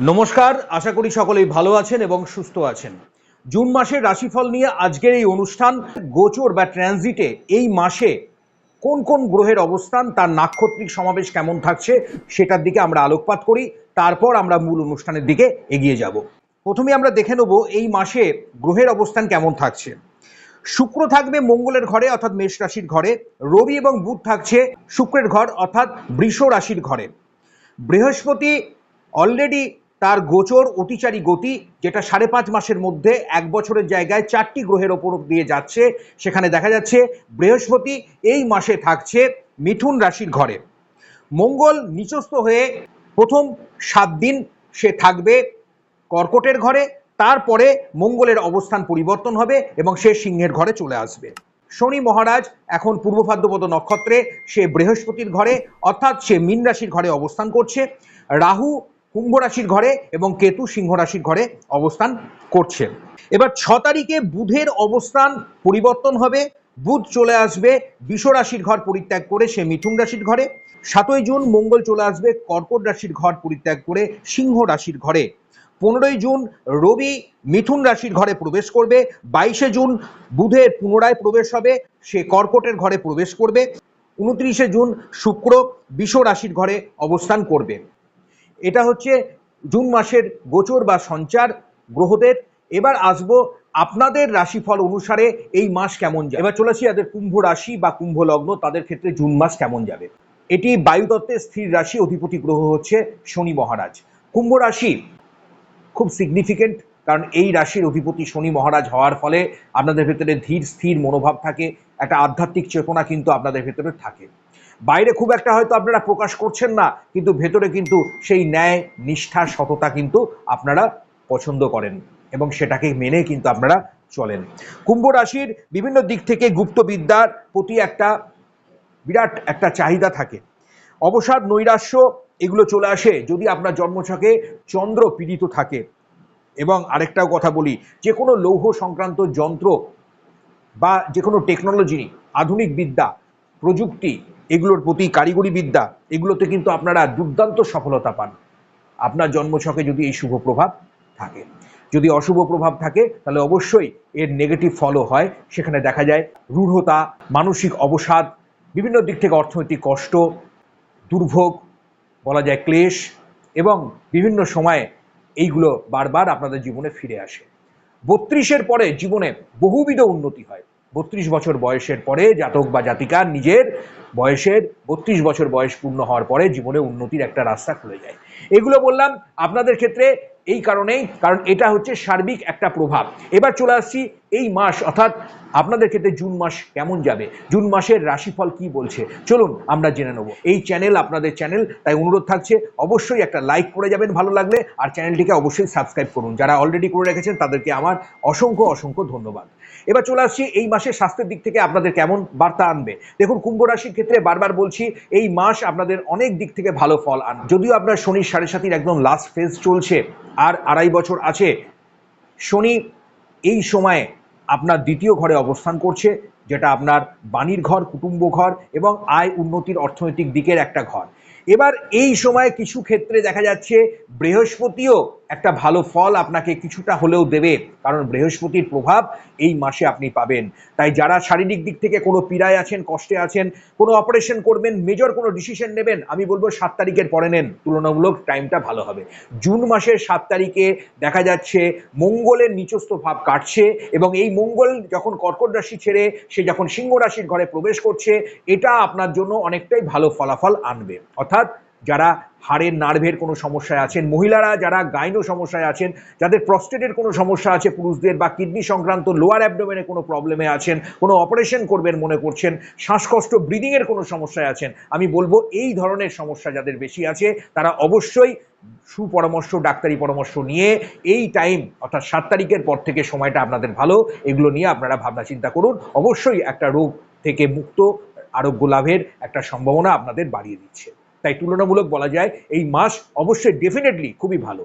নমস্কার, আশা করি সকলেই ভালো আছেন এবং সুস্থ আছেন। জুন মাসের রাশিফল নিয়ে আজকের এই অনুষ্ঠান গোচর বা ট্রানজিটে এই মাসে কোন কোন গ্রহের অবস্থান, তার নাক্ষত্রিক সমাবেশ কেমন থাকছে সেটার দিকে আমরা আলোকপাত করি, তারপর আমরা মূল অনুষ্ঠানের দিকে এগিয়ে যাব। প্রথমে আমরা দেখে নেব এই মাসে গ্রহের অবস্থান কেমন থাকছে। শুক্র থাকবে মঙ্গলের ঘরে, অর্থাৎ মেষ রাশির ঘরে। রবি এবং বুধ থাকছে শুক্রের ঘর, অর্থাৎ বৃষ রাশির ঘরে। বৃহস্পতি অলরেডি তার গোচর অতিচারী গতি যেটা সাড়ে পাঁচ মাসের মধ্যে এক বছরের জায়গায় চারটি গ্রহের ওপর দিয়ে যাচ্ছে। সেখানে দেখা যাচ্ছে বৃহস্পতি এই মাসে থাকছে মিথুন রাশির ঘরে। মঙ্গল নিচস্থ হয়ে প্রথম সাত দিন সে থাকবে কর্কটের ঘরে, তারপরে মঙ্গলের অবস্থান পরিবর্তন হবে এবং সে সিংহের ঘরে চলে আসবে। শনি মহারাজ এখন পূর্ব ভাদ্রপদ নক্ষত্রে সে বৃহস্পতির ঘরে, অর্থাৎ সে মীন রাশির ঘরে অবস্থান করছে। রাহু কুম্ভ রাশির ঘরে এবং কেতু সিংহ রাশির ঘরে অবস্থান করছে। এবার ছ তারিখে বুধের অবস্থান পরিবর্তন হবে। বুধ চলে আসবে বিষ রাশির ঘর পরিত্যাগ করে সে মিথুন রাশির ঘরে। সাতই জুন মঙ্গল চলে আসবে কর্কট রাশির ঘর পরিত্যাগ করে সিংহ রাশির ঘরে। পনেরোই জুন রবি মিথুন রাশির ঘরে প্রবেশ করবে। বাইশে জুন বুধের পুনরায় প্রবেশ হবে। সে কর্কটের ঘরে প্রবেশ করবে। উনত্রিশে জুন শুক্র বিষ রাশির ঘরে অবস্থান করবে। এটা হচ্ছে জুন মাসের গোচর বা সঞ্চার গ্রহদের। এবার আসব আপনাদের রাশিফল অনুসারে এই মাস কেমন যাবে? এবার চলে আসি যাদের কুম্ভ রাশি বা কুম্ভ লগ্ন, তাদের ক্ষেত্রে জুন মাস কেমন যাবে? এটি বায়ুতত্ত্বের স্থির রাশি, অধিপতি গ্রহ হচ্ছে শনি মহারাজ। কুম্ভ রাশি খুব সিগনিফিকেন্ট কারণ এই রাশির অধিপতি শনি মহারাজ হওয়ার ফলে আপনাদের ভেতরে ধীর স্থির মনোভাব থাকে, একটা আধ্যাত্মিক চেতনা কিন্তু আপনাদের ভেতরে থাকে। বাইরে খুব একটা হয়তো আপনারা প্রকাশ করছেন না, কিন্তু ভেতরে কিন্তু সেই ন্যায়, নিষ্ঠা, সততা কিন্তু আপনারা পছন্দ করেন এবং সেটাকে মেনে কিন্তু আপনারা চলেন। কুম্ভ রাশির বিভিন্ন দিক থেকে গুপ্তবিদ্যার প্রতি একটা বিরাট একটা চাহিদা থাকে। অবসাদ, নৈরাশ্য এগুলো চলে আসে যদি আপনার জন্মছকে চন্দ্র পীড়িত থাকে। এবং আরেকটাও কথা বলি যে কোনো লৌহ সংক্রান্ত যন্ত্র বা যে কোনো টেকনোলজি আধুনিক বিদ্যা প্রযুক্তি, এগুলোর প্রতি কারিগরি বিদ্যা এগুলোতে কিন্তু আপনারা দুর্দান্ত সফলতা পান। আপনার জন্মছকে যদি এই শুভ প্রভাব থাকে। যদি অশুভ প্রভাব থাকে, তাহলে অবশ্যই এর নেগেটিভ ফলও হয়। সেখানে দেখা যায় রূঢ়তা, মানসিক অবসাদ, বিভিন্ন দিক থেকে অর্থনৈতিক কষ্ট, দুর্ভোগ, বলা যায় ক্লেশ, এবং বিভিন্ন সময়ে এইগুলো বারবার আপনাদের জীবনে ফিরে আসে। বত্রিশের পরে জীবনে বহুবিধ উন্নতি হয়। বত্রিশ বছর বয়সের পরে জাতক বা জাতিকার নিজের বয়সের বত্রিশ বছর বয়স পূর্ণ হওয়ার পরে জীবনে উন্নতির একটা রাস্তা খুলে যায়। এগুলো বললাম আপনাদের ক্ষেত্রে এই কারণেই, কারণ এটা হচ্ছে সার্বিক একটা প্রভাব। এবার চলে আসছি এই মাস, অর্থাৎ আপনাদের ক্ষেত্রে জুন মাস কেমন যাবে? জুন মাসের রাশিফল কি বলছে? চলুন আমরা জেনে নেব। এই চ্যানেল আপনাদের চ্যানেল, তাই অনুরোধ থাকছে অবশ্যই একটা লাইক করে যাবেন ভালো লাগলে, আর চ্যানেলটিকে অবশ্যই সাবস্ক্রাইব করুন। যারা অলরেডি করে রেখেছেন, তাদেরকে আমার অসংখ্য অসংখ্য ধন্যবাদ। এবার চলে আসছি এই মাসের স্বাস্থ্যের দিক থেকে আপনাদের কেমন বার্তা আনবে। দেখুন, কুম্ভ রাশির ক্ষেত্রে বারবার বলছি, এই মাস আপনাদের অনেক দিক থেকে ভালো ফল আন যদিও আপনার শনির সাড়ে সাতির একদম লাস্ট ফেজ চলছে, আর আড়াই বছর আছে, শনি এই সময়ে আপনার দ্বিতীয় ঘরে অবস্থান করছে, যেটা আপনার বাণীর ঘর, কুটুম্ব ঘর এবং আয় উন্নতির অর্থনৈতিক দিকের একটা ঘর। এবার এই সময় কিছু ক্ষেত্রে দেখা যাচ্ছে বৃহস্পতিও একটা ভালো ফল আপনাকে কিছুটা হলেও দেবে, কারণ বৃহস্পতির প্রভাব এই মাসে আপনি পাবেন। তাই যারা শারীরিক দিক থেকে কোনো পীড়ায় আছেন, কষ্টে আছেন, কোনো অপারেশন করবেন মেজর কোনো ডিসিশন নেবেন, আমি বলব সাত তারিখের পরে নেন, তুলনামূলক টাইমটা ভালো হবে। জুন মাসের সাত তারিখে দেখা যাচ্ছে মঙ্গলের নিচস্থ ভাব কাটছে এবং এই মঙ্গল যখন কর্কট রাশি ছেড়ে, সে যখন সিংহ রাশির ঘরে প্রবেশ করছে, এটা আপনার জন্য অনেকটাই ভালো ফলাফল আনবে। অর্থাৎ যারা হাড়ের নার্ভের কোনো সমস্যায় আছেন, মহিলারা যারা গাইনো সমস্যায় আছেন, যাদের প্রস্টেটের কোনো সমস্যা আছে, পুরুষদের বা কিডনি সংক্রান্ত লোয়ার অ্যাবডোমেনে কোনো প্রবলেমে আছেন, কোনো অপারেশন করবেন মনে করছেন, শ্বাসকষ্ট ব্রিদিংয়ের কোনো সমস্যায় আছেন, আমি বলব এই ধরনের সমস্যা যাদের বেশি আছে, তারা অবশ্যই সুপরামর্শ, ডাক্তারি পরামর্শ নিয়ে এই টাইম অর্থাৎ সাত তারিখের পর থেকে সময়টা আপনাদের ভালো, এগুলো নিয়ে আপনারা ভাবনা চিন্তা করুন। অবশ্যই একটা রোগ থেকে মুক্ত, আরোগ্য লাভের একটা সম্ভাবনা আপনাদের বাড়িয়ে দিচ্ছে। তাই তুলনামূলক বলা যায় এই মাস অবশ্যই ডেফিনেটলি খুবই ভালো।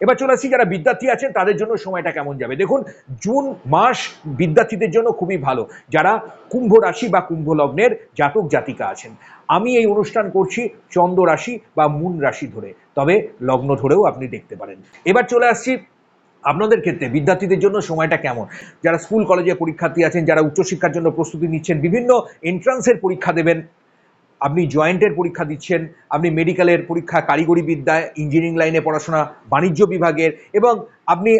এবার চলে আসছি যারা বিদ্যার্থী আছেন, তাদের জন্য সময়টা কেমন যাবে? দেখুন, জুন মাস বিদ্যার্থীদের জন্য খুবই ভালো। যারা কুম্ভ রাশি বা কুম্ভ লগ্নের জাতক জাতিকা আছেন, আমি এই অনুষ্ঠান করছি চন্দ্র রাশি বা মুন রাশি ধরে, তবে লগ্ন ধরেও আপনি দেখতে পারেন। এবার চলে আসছি আপনাদের ক্ষেত্রে, বিদ্যার্থীদের জন্য সময়টা কেমন? যারা স্কুল, কলেজে পরীক্ষার্থী আছেন, যারা উচ্চশিক্ষার জন্য প্রস্তুতি নিচ্ছেন, বিভিন্ন এন্ট্রান্সের পরীক্ষা দেবেন আপনি জয়েন্টের পরীক্ষা দিচ্ছেন, আপনি মেডিকেলের পরীক্ষা কারিগরি বিদ্যায় ইঞ্জিনিয়ারিং লাইনে পড়াশোনা, বাণিজ্য বিভাগের এবং আপনি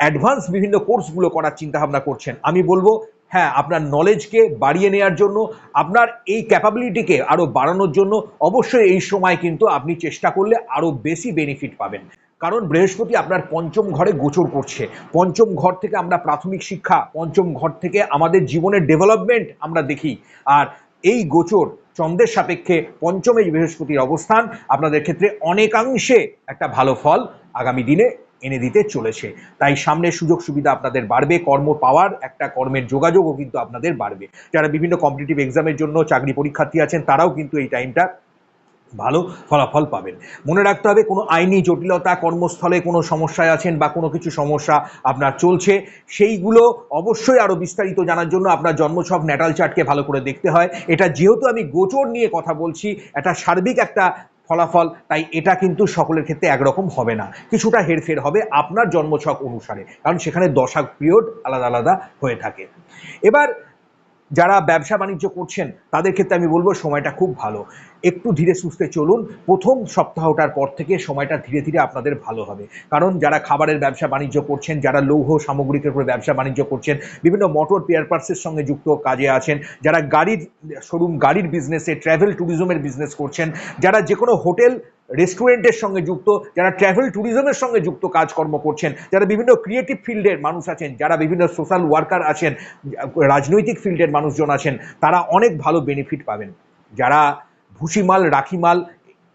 অ্যাডভান্স বিভিন্ন কোর্সগুলো করার চিন্তাভাবনা করছেন। আমি বলব হ্যাঁ আপনার নলেজকে বাড়িয়ে নেওয়ার জন্য, আপনার এই ক্যাপাবিলিটিকে আরও বাড়ানোর জন্য অবশ্যই এই সময় কিন্তু আপনি চেষ্টা করলে আরও বেশি বেনিফিট পাবেন। কারণ বৃহস্পতি আপনার পঞ্চম ঘরে গোচর করছে। পঞ্চম ঘর থেকে আমরা প্রাথমিক শিক্ষা, পঞ্চম ঘর থেকে আমাদের জীবনের ডেভেলপমেন্ট আমরা দেখি। আর এই গোচর চন্দ্রের সাপেক্ষে পঞ্চমে বৃহস্পতির অবস্থান, আপনাদের ক্ষেত্রে অনেকাংশে একটা ভালো ফল আগামী দিনে এনে দিতে চলেছে। তাই সামনে সুযোগ সুবিধা আপনাদের বাড়বে, কর্ম পাওয়ার একটা কর্মের যোগাযোগও কিন্তু আপনাদের বাড়বে। যারা বিভিন্ন কম্পিটিটিভ এক্সামের জন্য চাকরি পরীক্ষার্থী আছেন, তারাও কিন্তু এই টাইমটা ভালো ফলাফল পাবেন। মনে রাখতে হবে, কোনো আইনি জটিলতা কর্মস্থলে কোনো সমস্যায় আছেন বা কোনো কিছু সমস্যা আপনার চলছে, সেইগুলো অবশ্যই আরও বিস্তারিত জানার জন্য আপনার জন্মছক ন্যাটাল চার্টকে ভালো করে দেখতে হয়। এটা যেহেতু আমি গোচর নিয়ে কথা বলছি, এটা সার্বিক একটা ফলাফল, তাই এটা কিন্তু সকলের ক্ষেত্রে একরকম হবে না। কিছুটা হেরফের হবে আপনার জন্মছক অনুসারে, কারণ সেখানে দশা পিরিয়ড আলাদা আলাদা হয়ে থাকে। এবার যারা ব্যবসা বাণিজ্য করছেন, তাদের ক্ষেত্রে আমি বলব সময়টা খুব ভালো। একটু ধীরে সুস্থে চলুন। প্রথম সপ্তাহটার পর থেকে সময়টা ধীরে ধীরে আপনাদের ভালো হবে। কারণ যারা খাবারের ব্যবসা বাণিজ্য করছেন, যারা লৌহ সামগ্রিকের উপরে ব্যবসা বাণিজ্য করছেন, বিভিন্ন মোটর পেয়ার পার্সের সঙ্গে যুক্ত কাজে আছেন, যারা গাড়ির শোরুম গাড়ির বিজনেসে ট্রাভেল ট্যুরিজমের বিজনেস করছেন, যারা যে কোনো হোটেল রেস্টুরেন্টের সঙ্গে যুক্ত, যারা ট্রাভেল ট্যুরিজমের সঙ্গে যুক্ত কাজকর্ম করছেন, যারা বিভিন্ন ক্রিয়েটিভ ফিল্ডের মানুষ আছেন, যারা বিভিন্ন সোশ্যাল ওয়ার্কার আছেন, রাজনৈতিক ফিল্ডের মানুষজন আছেন, তারা অনেক ভালো বেনিফিট পাবেন। যারা ভুসিমাল, রাখিমাল,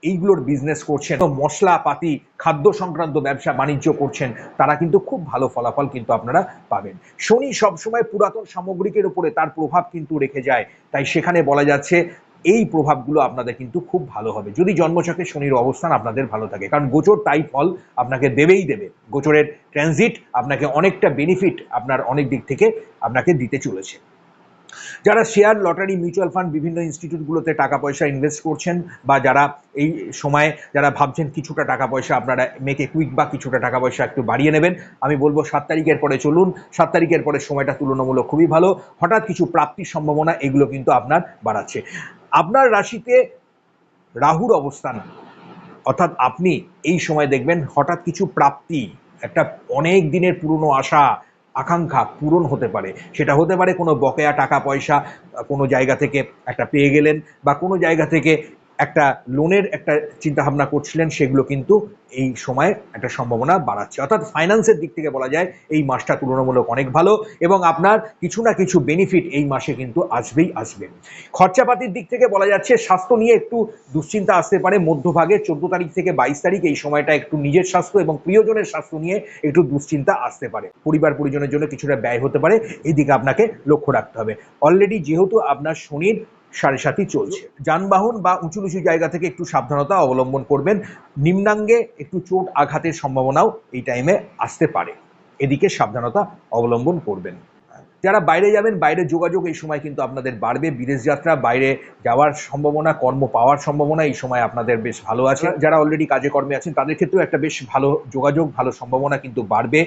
এইগুলোর বিজনেস করছেন। মশলাপাতি, খাদ্য সংক্রান্ত ব্যবসা বাণিজ্য করছেন। তারা কিন্তু খুব ভালো ফলাফল কিন্তু আপনারা পাবেন। শনি সবসময় পুরাতন সামগ্রিকের উপরে তার প্রভাব কিন্তু রেখে যায়। তাই সেখানে বলা যাচ্ছে, এই প্রভাবগুলো আপনাদের কিন্তু খুব ভালো হবে। যদি জন্মচকে শনির অবস্থান আপনাদের ভালো থাকে। কারণ গোচর তাই ফল আপনাকে দেবেই দেবে। গোচরের ট্রানজিট আপনাকে অনেকটা বেনিফিট আপনার অনেক দিক থেকে আপনাকে দিতে চলেছে। যারা শেয়ার, লটারি, মিউচুয়াল ফান্ড, বিভিন্ন ইনস্টিটিউটগুলোতে টাকা পয়সা ইনভেস্ট করছেন বা যারা এই সময়ে যারা ভাবছেন কিছুটা টাকা পয়সা আপনারা মেকে কুইক বা কিছুটা টাকা পয়সা একটু বাড়িয়ে নেবেন, আমি বলব সাত তারিখের পরে চলুন, সাত তারিখের পরে সময়টা তুলনামূলক খুবই ভালো, হঠাৎ কিছু প্রাপ্তির সম্ভাবনা এগুলো কিন্তু আপনার বাড়াচ্ছে। আপনার রাশিতে রাহুর অবস্থান, অর্থাৎ আপনি এই সময় দেখবেন হঠাৎ কিছু প্রাপ্তি, একটা অনেক দিনের পুরনো আশা আকাঙ্ক্ষা পূরণ হতে পারে। সেটা হতে পারে কোনো বকেয়া টাকা পয়সা, কোনো জায়গা থেকে একটা পেয়ে গেলেন বা কোনো জায়গা থেকে একটা লোনের একটা চিন্তাভাবনা করছিলেন, সেগুলো কিন্তু এই সময় একটা সম্ভাবনা বাড়াচ্ছে। অর্থাৎ ফাইন্যান্সের দিক থেকে বলা যায়, এই মাসটা তুলনামূলক অনেক ভালো এবং আপনার কিছু না কিছু বেনিফিট এই মাসে কিন্তু আসবেই আসবে। খরচাপাতির দিক থেকে বলা যাচ্ছে, স্বাস্থ্য নিয়ে একটু দুশ্চিন্তা আসতে পারে। মধ্যভাগে চোদ্দ তারিখ থেকে বাইশ তারিখ এই সময়টা একটু নিজের স্বাস্থ্য এবং প্রিয়জনের স্বাস্থ্য নিয়ে একটু দুশ্চিন্তা আসতে পারে। পরিবার পরিজনের জন্য কিছুটা ব্যয় হতে পারে। এদিকে আপনাকে লক্ষ্য রাখতে হবে। অলরেডি যেহেতু আপনার শনির সাড়ে সাতই চলছে। যানবাহন বা উঁচু নিচু জায়গা থেকে একটু সাবধানতা অবলম্বন করবেন। নিম্নাঙ্গে একটু চোট আঘাতের সম্ভাবনাও এই টাইমে আসতে পারে। এদিকে সাবধানতা অবলম্বন করবেন। যারা বাইরে যাবেন, বাইরে যোগাযোগ এই সময় কিন্তু আপনাদের বাড়বে। বিদেশ যাত্রা, বাইরে যাওয়ার সম্ভাবনা, কর্ম পাওয়ার সম্ভাবনা এই সময় আপনাদের বেশ ভালো আছে। যারা অলরেডি কাজে কর্মে আছেন, তাদের ক্ষেত্রেও একটা বেশ ভালো যোগাযোগ, ভালো সম্ভাবনা কিন্তু বাড়বে।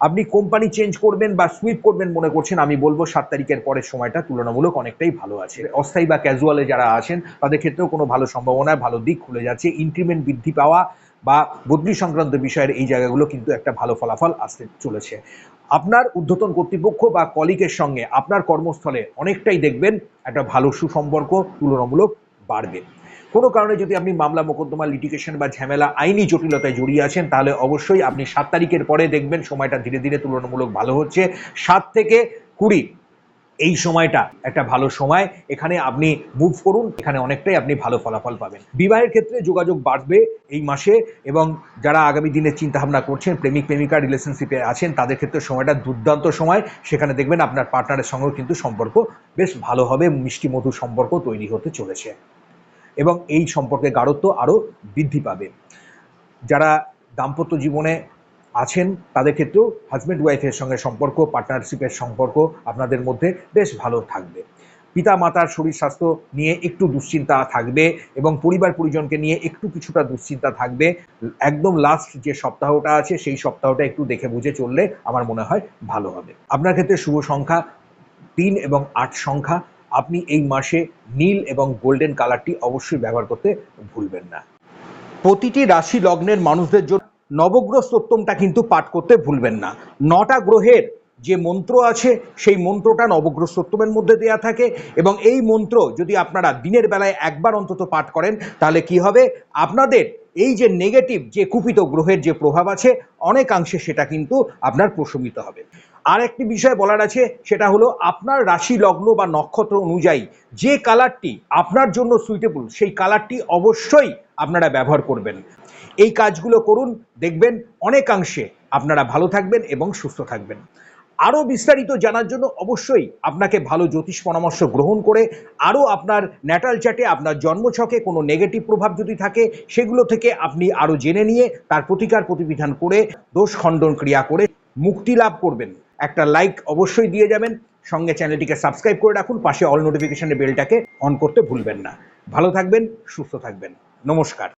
আপনি কোম্পানি চেঞ্জ করবেন বা সুইপ করবেন মনে করছেন, আমি বলব সাত তারিখের পরের সময়টা তুলনামূলক অনেকটাই ভালো আছে। অস্থায়ী বা ক্যাজুয়ালে যারা আছেন তাদের ক্ষেত্রেও কোনো ভালো সম্ভাবনা, ভালো দিক খুলে যাচ্ছে। ইনক্রিমেন্ট বৃদ্ধি পাওয়া বা বদলি সংক্রান্ত বিষয়ের এই জায়গাগুলো কিন্তু একটা ভালো ফলাফল আসতে চলেছে। আপনার ঊর্ধ্বতন কর্তৃপক্ষ বা কলিকের সঙ্গে আপনার কর্মস্থলে অনেকটাই দেখবেন একটা ভালো সুসম্পর্ক তুলনামূলক বাড়বে। কোনো কারণে যদি আপনি মামলা, মোকদ্দমা লিটিগেশন বা ঝামেলা আইনি জটিলতায় জড়িয়ে আছেন, তাহলে অবশ্যই আপনি সাত তারিখের পরে দেখবেন সময়টা ধীরে ধীরে তুলনামূলক ভালো হচ্ছে। সাত থেকে কুড়ি, এই সময়টা একটা ভালো সময়। এখানে আপনি মুভ করুন, এখানে অনেকটাই আপনি ভালো ফলাফল পাবেন। বিবাহের ক্ষেত্রে যোগাযোগ বাড়বে এই মাসে এবং যারা আগামী দিনে চিন্তাভাবনা করছেন, প্রেমিক, প্রেমিকা রিলেশনশিপে আছেন, তাদের ক্ষেত্রে সময়টা দুর্দান্ত সময়। সেখানে দেখবেন আপনার পার্টনারের সঙ্গেও কিন্তু সম্পর্ক বেশ ভালো হবে, মিষ্টি মধুর সম্পর্ক তৈরি হতে চলেছে। এবং এই সম্পর্কে গাঢ়ত্ব আরও বৃদ্ধি পাবে। যারা দাম্পত্য জীবনে আছেন, তাদের ক্ষেত্রেও হাজব্যান্ড ওয়াইফের সঙ্গে সম্পর্ক পার্টনারশিপের সম্পর্ক আপনাদের মধ্যে বেশ ভালো থাকবে। পিতা মাতার শরীর স্বাস্থ্য নিয়ে একটু দুশ্চিন্তা থাকবে এবং পরিবার পরিজনকে নিয়ে একটু কিছুটা দুশ্চিন্তা থাকবে। একদম লাস্ট যে সপ্তাহটা আছে, সেই সপ্তাহটা একটু দেখে বুঝে চললে আমার মনে হয় ভালো হবে। আপনার ক্ষেত্রে শুভ সংখ্যা তিন এবং আট সংখ্যা আপনি এই মাসে নীল এবং গোল্ডেন কালারটি অবশ্যই ব্যবহার করতে ভুলবেন না। প্রতিটি রাশি লগ্নের মানুষদের জন্য নবগ্রহ সত্যমটা কিন্তু পাঠ করতে ভুলবেন না। নটা গ্রহের যে মন্ত্র আছে, সেই মন্ত্রটা নবগ্রহ সত্যমের মধ্যে দেওয়া থাকে এবং এই মন্ত্র যদি আপনারা দিনের বেলায় একবার অন্তত পাঠ করেন, তাহলে কি হবে? আপনাদের এই যে নেগেটিভ যে কুপিত গ্রহের যে প্রভাব আছে, অনেকাংশে সেটা কিন্তু আপনার প্রশমিত হবে। আর একটি বিষয় বলার আছে, সেটা হলো আপনার রাশি লগ্ন বা নক্ষত্র অনুযায়ী যে কালারটি আপনার জন্য সুইটেবল সেই কালারটি অবশ্যই আপনারা ব্যবহার করবেন। এই কাজগুলো করুন, দেখবেন অনেকাংশে আপনারা ভালো থাকবেন এবং সুস্থ থাকবেন। আরও বিস্তারিত জানার জন্য অবশ্যই আপনাকে ভালো জ্যোতিষ পরামর্শ গ্রহণ করে আরও আপনার ন্যাটাল চ্যাটে আপনার জন্মছকে কোনো নেগেটিভ প্রভাব যদি থাকে, সেগুলো থেকে আপনি আরও জেনে নিয়ে তার প্রতিকার প্রতিবিধান করে দোষ খণ্ডন ক্রিয়া করে মুক্তি লাভ করবেন। একটা লাইক অবশ্যই দিয়ে যাবেন। সঙ্গে চ্যানেলটিকে সাবস্ক্রাইব করে রাখুন। পাশে অল নোটিফিকেশনের বেলটাকে অন করতে ভুলবেন না। ভালো থাকবেন, সুস্থ থাকবেন। নমস্কার।